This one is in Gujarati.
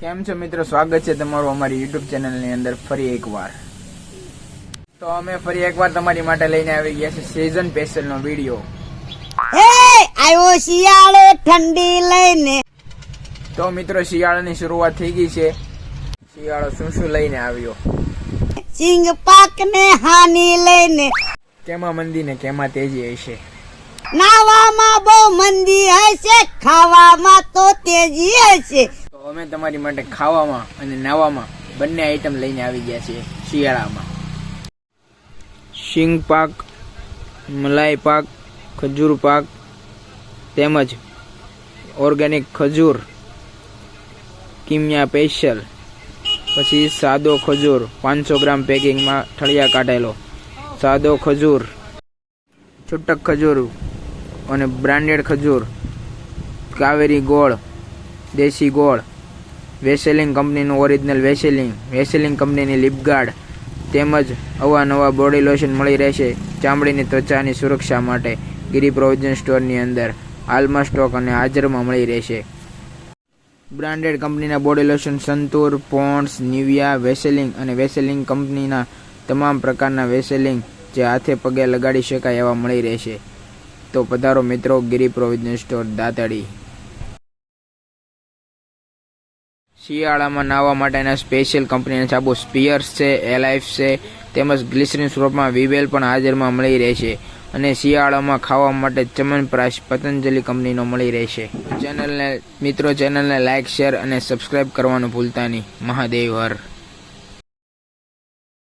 કેમ છો મિત્રો? સ્વાગત છે તમારું અમારી યુટ્યુબ ચેનલની અંદર ફરી એકવાર. તો અમે ફરી એકવાર તમારી માટે લઈને આવી ગયા છે સિઝન સ્પેશિયલ નો વીડિયો હે આવ્યો શિયાળો ઠંડી લઈને. તો મિત્રો શિયાળાની શરૂઆત થઈ ગઈ છે. શિયાળો શું શું લઈને આવ્યો? સિંગ પાક ને હાની લઈને. કેમાં મંદી ને કેમાં તેજી હશે? નાવામાં બહુ મંદી હશે ખાવામાં તો તેજી હશે. અમે તમારી માટે ખાવામાં અને નાવામાં બંને આઈટમ લઈને આવી ગયા છીએ શિયાળામાં. શીંગ પાક, મલાઈ પાક, ખજૂર પાક તેમજ ઓર્ગેનિક ખજૂર, કિમિયા સ્પેશિયલ પછી સાદો ખજૂર પાંચસો ગ્રામ પેકિંગમાં ઠળિયા કાઢેલો. સાદો ખજૂર, છૂટક ખજૂર અને બ્રાન્ડેડ ખજૂર, કાવેરી ગોળ, દેશી ગોળ વેસેલિંગ કંપનીનું ઓરિજિનલ વેસેલિંગ. વેસેલિંગ કંપનીની લિપગાર્ડ તેમજ અવાનવા બોડી લોશન મળી રહેશે ચામડીની ત્વચાની સુરક્ષા માટે ગિરી પ્રોવિઝન સ્ટોરની અંદર. હાલમાં સ્ટોક અને હાજરમાં મળી રહેશે. બ્રાન્ડેડ કંપનીના body lotion Santoor, Pond's, Nivea, Vaseline અને વેસેલિંગ કંપનીના તમામ પ્રકારના વેસેલિંગ જે હાથે પગે લગાડી શકાય એવા મળી રહેશે. તો પધારો મિત્રો, ગિરી પ્રોવિઝન સ્ટોર દાતડી. શિયાળામાં નાહવા માટેના સ્પેશિયલ કંપનીના સાબુ સ્પિયર્સ છે એલાઇફ છે, તેમજ ગ્લિસરીન સ્વરૂપમાં વિવેલ પણ હાજરમાં મળી રહેશે અને શિયાળામાં ખાવા માટે ચમનપ્રાશ પતંજલિ કંપનીનો મળી રહેશે ચેનલને મિત્રો, ચેનલને લાઇક શેર અને સબસ્ક્રાઇબ કરવાનું ભૂલતા નહીં. મહાદેવ હર